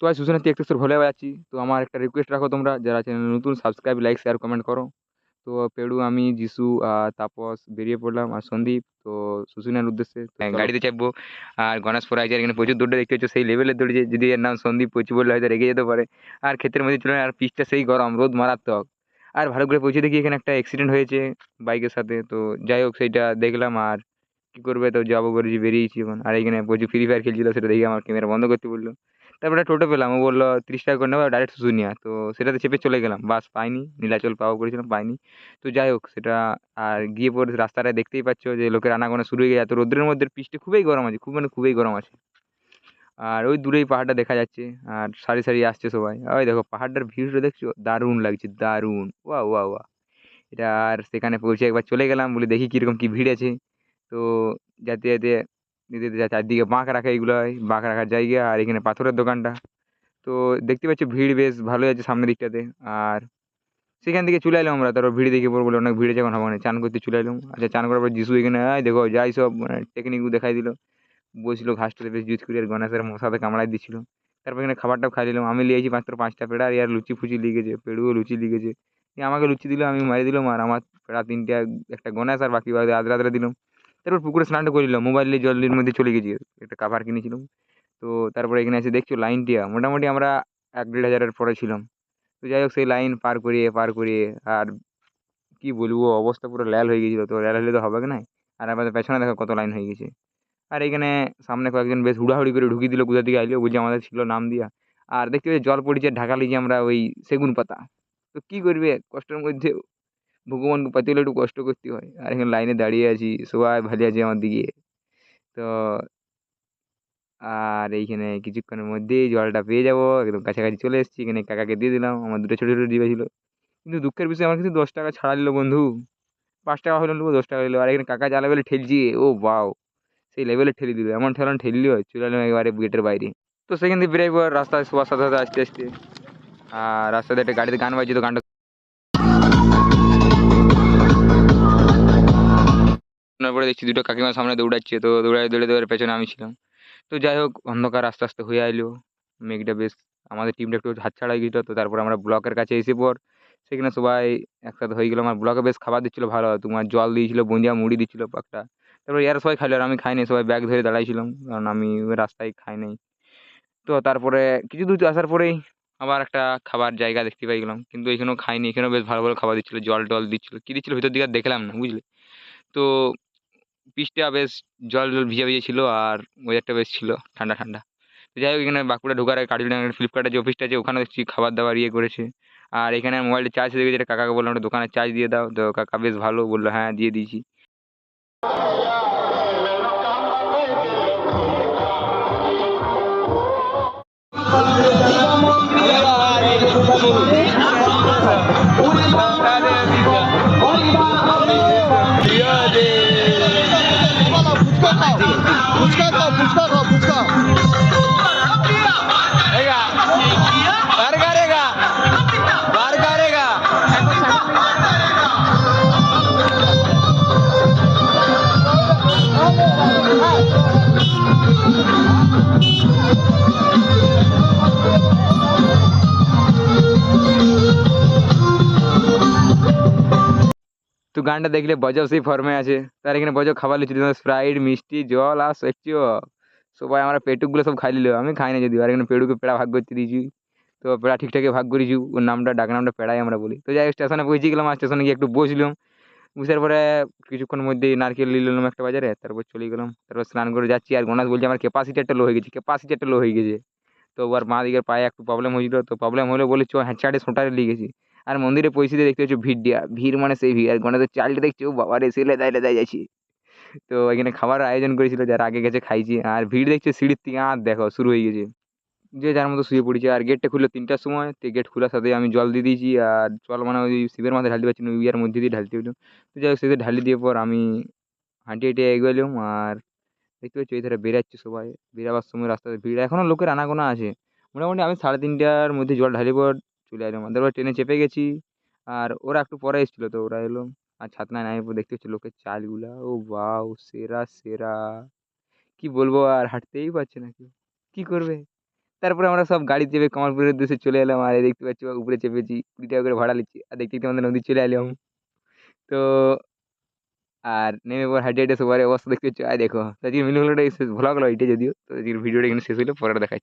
তো আজ একটু তোর ভোলে যাচ্ছি তো আমার একটা রিকোয়েস্ট রাখো তোমরা যারা চ্যানেল নতুন সাবস্ক্রাইব লাইক শেয়ার কমেন্ট করো। তো পেড়ু আমি যিশু আর তাপস বেরিয়ে পড়লাম আর সন্দীপ তো সুসুনের উদ্দেশ্যে হ্যাঁ। গাড়িতে চাপবো। আর গণেশপুর আছে এখানে প্রচুর দৌড়ে দেখতে হচ্ছে সেই লেভেলের দৌড়েছে। যদি এর নাম সন্দীপ পচি বললে হয়তো রেগে যেতে পারে। আর ক্ষেত্রের মধ্যে চলে আর পিচটা সেই গরম রোদ মারাত্মক। আর ভালো করে পৌঁছে দেখি এখানে একটা অ্যাক্সিডেন্ট হয়েছে বাইকের সাথে। তো যাই হোক সেইটা দেখলাম আর কী করবে? তো যাব করেছি বেরিয়েছি এখন। আর এখানে প্রচুর ফ্রি ফায়ার খেলছিল সেটা দেখে আমার ক্যামেরা বন্ধ করতে বলল। তারপরে টোটো পেলাম, ও বলল, তিরিশ টাকা করে নেব ডাইরেক্ট শুশুনিয়া তো সেটাতে চেপে চলে গেলাম। বাস পাইনি নীলাচল পাওয়া করেছিলাম, পাইনি। তো যাই হোক, সেটা, আর গিয়ে পরে রাস্তাটা দেখতেই পাচ্ছ যে লোকের আনাগোনা শুরু হয়ে গেছে। এত রোদ্রের মধ্যে পিচটা খুবই গরম আছে, খুব মানে খুবই গরম আছে। আর ওই দূরেই পাহাড়টা দেখা যাচ্ছে, আর সারি সারি আসছে সবাই। ওই দেখো, পাহাড়টার ভিউটা দেখছ? দারুণ লাগছে, দারুণ। ওয়া ওয়া ওয়া এটা আর সেখানে পৌঁছে একবার চলে গেলাম বলে দেখি কীরকম কী ভিড় আছে। তো যাতে যাতে যা- চারদিকে বাঁক রাখা, এইগুলো হয়, বাঁক রাখার জায়গা আর এখানে পাথরের দোকানটা। তো দেখতে পাচ্ছি ভিড় বেশ, ভালোই আছে সামনের দিকটাতে। আর সেখান থেকে চলে এলাম আমরা, তারপর ভিড় দেখে পর বলে অনেক ভিড় যখন হবে না, চান করতে চলে এলাম। আচ্ছা চান করার পর যিশু এখানে আয় দেখো, যাই সব মানে টেকনিকও দেখাই দিল। বসল ঘাসটাতে, বেশ জুত করে, আর গণেশের মশাতে কামড়াই দিচ্ছিল। তারপর এখানে খাবারটাও খাই নিলাম আমি লিয়েছি মাত্র পাঁচটা পেড়া, আর লুচি ফুচি লিখেছে, পেড়ুও লুচি লিখেছে। আমাকে লুচি দিল, আমি মারি দিলাম, আর আমার পেড়া তিনটে একটা গণেশ, আর বাকি আদ্রা আদ্রা দিলাম। তারপর পুকুরে স্নানটা করে নিলাম মোবাইলে জলের মধ্যে চলে গেছি। একটা কাভার কিনেছিলাম। তো তারপরে এখানে এসে দেখছ লাইনটা মোটামুটি আমরা এক দেড় হাজারের পরে ছিলাম। তো যাই হোক সেই লাইন পার করিয়ে পার করিয়ে আর কি বলব, অবস্থা পুরো ল্যাল হয়ে গেছিল। তো ল্যাল হলে তো হবে না আর আমাদের পেছনে দেখো কত লাইন হয়ে গেছে। আর এখানে সামনে কয়েকজন বেশ হুড়াহুড়ি করে ঢুকিয়ে দিল কোথা থেকে আইলো বলছে আমাদের ছিল নাম দিয়া। আর দেখতে পাচ্ছি জল পড়েছে ঢাকা লিজি আমরা ওই সেগুন পাতা তো কী করবে? কষ্টের মধ্যে ভগবান পাতি হলে একটু কষ্ট করতে হয়। আর এখানে লাইনে দাঁড়িয়ে আছি, সবাই ভালো আছে আমার দিকে। তো আর এইখানে কিছুক্ষণের মধ্যেই জলটা পেয়ে যাব, একদম কাছাকাছি চলে এসেছি। এখানে কাকাকে দিয়ে দিলাম, আমার দুটো ছোটো ছোটো ডিবা ছিল। কিন্তু দুঃখের বিষয়, আমার কিন্তু দশ টাকা ছাড়া দিল বন্ধু। পাঁচ টাকা হলো নেব দশ টাকা দিলো আর এখানে কাকা যা লেভেলে ঠেলছি, ও বাও। সেই লেভেলে ঠেলে দিল। এমন ঠেলান ঠেললিও চলে এলাম একেবারে গেটের বাইরে। তো সেখান থেকে পর রাস্তায় সবার সাথে সাথে আসতে আসতে। আর রাস্তাতে একটা গাড়িতে গান বাজছে তো গানটা দেখছি দুটো কাকিমার সামনে দৌড়াচ্ছে, তো দৌড়ায় দৌড়ে দৌড়ে পেছনে আমি ছিলাম। তো যাই হোক, অন্ধকার আস্তে আস্তে হয়ে আইলো। মেঘটা বেশ, আমাদের টিমটা একটু হাত ছাড়াই গেছিল, তো তারপর আমরা ব্লকের কাছে এসে পর সেখানে সবাই একসাথে হয়ে গেলো। আমার ব্লকে বেশ খাবার দিচ্ছিল ভালো, তোমার জল দিয়েছিলো বঞ্জা মুড়ি দিচ্ছিল একটা তারপর এরা সবাই খাইলো আর আমি খাইনি, সবাই ব্যাগ ধরে দাঁড়াইছিলাম, কারণ আমি রাস্তায় খাই নাই। তো তারপরে কিছু দূর আসার পরেই আবার একটা খাবার জায়গা দেখতে পাই গেলাম, কিন্তু এখানেও খাইনি, এখানেও বেশ ভালো ভালো খাবার দিচ্ছিল, জল টল দিচ্ছিল, কী দিচ্ছিল ভিতর দিকে দেখলাম না, বুঝলে? তো পিচটা বেশ জল জল ভিজে ভিজে ছিল আর ওয়েদারটা বেশ ছিল ঠান্ডা ঠান্ডা। তো যাই হোক, এখানে বাঁকুড়া ঢোকার আগে কার্ডিডাঙ্গা ফ্লিপকার্টের যে অফিসটা আছে ওখানে দেখছি খাবার দাবার ইয়ে করেছে। আর এখানে মোবাইলটা চার্জ গেছে এটা কাকাকে বললাম, একটা দোকানে চার্জ দিয়ে দাও। তো কাকা বেশ ভালো বলল হ্যাঁ দিয়ে দিয়েছি। Пускай, 扑杀 গানটা দেখলে বজাও সেই ফর্মে আছে। তার এখানে বজাও খাবার লিচ্ছিল স্প্রাইট মিষ্টি, জল আর সচ্চি সবাই আমরা পেটুকগুলো সব খাই নিল আমি খাই না যদিও। আর এখানে পেড়ুকে পেড়া ভাগ করতে দিয়েছি। তো পেড়া ঠিকঠাক ভাগ করেছি ওর নামটা, ডাক নামটা পেড়াই আমরা বলি। তো যাই স্টেশনে পৌঁছে গেলাম। আর স্টেশনে গিয়ে একটু বসলাম। বসার পরে কিছুক্ষণ মধ্যেই নারকেল নিয়ে নিলাম একটা বাজারে। তারপর চলে গেলাম। তারপর স্নান করে যাচ্ছি। আর গণেশ বলছে, আমার ক্যাপাসিটি একটা লো হয়ে গেছে। ক্যাপাসিটি একটা লো হয়ে গেছে। তো ওর মা দিকের পায়ে একটু প্রবলেম হয়েছিল। তো প্রবলেম হলে বলে, চ হ্যাঁ চাটে সোটারে লিয়ে গেছি। আর মন্দিরে দিয়ে দেখতে পাচ্ছি ভিড় দেওয়া ভিড় মানে সেই ভিড়। আর গণেশের চালটা দেখছি, ও বাবা রে সেলে দায় দায় যাচ্ছি। তো এখানে খাবার আয়োজন করেছিল, যারা আগে গেছে খাইছি। আর ভিড় দেখছে সিঁড়ির থেকে আর দেখো, শুরু হয়ে গেছে। যে যার মতো শুয়ে পড়েছে। আর গেটটা খুললো তিনটার সময়। তো গেট খোলার সাথে আমি জল দিয়ে দিয়েছি। আর জল মানে ওই শিবের মাথায় ঢালতে পারছি না ইয়ার মধ্যে দিয়ে ঢালতে হলো। তো যাই হোক, সেটা ঢালি দিয়ে পর আমি হাঁটিয়ে হাঁটিয়ে এগোলাম। আর দেখতে পাচ্ছি ওই ধারে বেরাচ্ছে সবাই। বেরাবার সময় রাস্তাতে ভিড়। এখনও লোকের আনাগোনা আছে। মোটামুটি আমি সাড়ে তিনটার মধ্যে জল ঢালি পর চলে এলাম তারপর ট্রেনে চেপে গেছি। আর ওরা একটু পরে এসেছিল তো, ওরা এলো। আর ছাতনায় নামে দেখতে পাচ্ছি লোকের চালগুলা। ও বাও সেরা সেরা। কি বলব, আর হাঁটতেই পারছে না কেউ। কী করবে? তারপরে আমরা সব গাড়ি চেপে কামারপুরের উদ্দেশ্যে চলে এলাম। আর দেখতে পাচ্ছ, উপরে চেপেছি কুড়ি টাকা করে ভাড়া নিচ্ছি। আর দেখতে দেখতে আমাদের নদী চলে এলাম। তো আর নেমে পর হাইটে হাইটে সবার অবস্থা দেখতে পাচ্ছ আর দেখো। আজকের মিনি হলোটা ভ্লগ হলো এইটা যদিও, তো ভিডিওটা এখানে শেষ হলো পরে দেখাচ্ছি।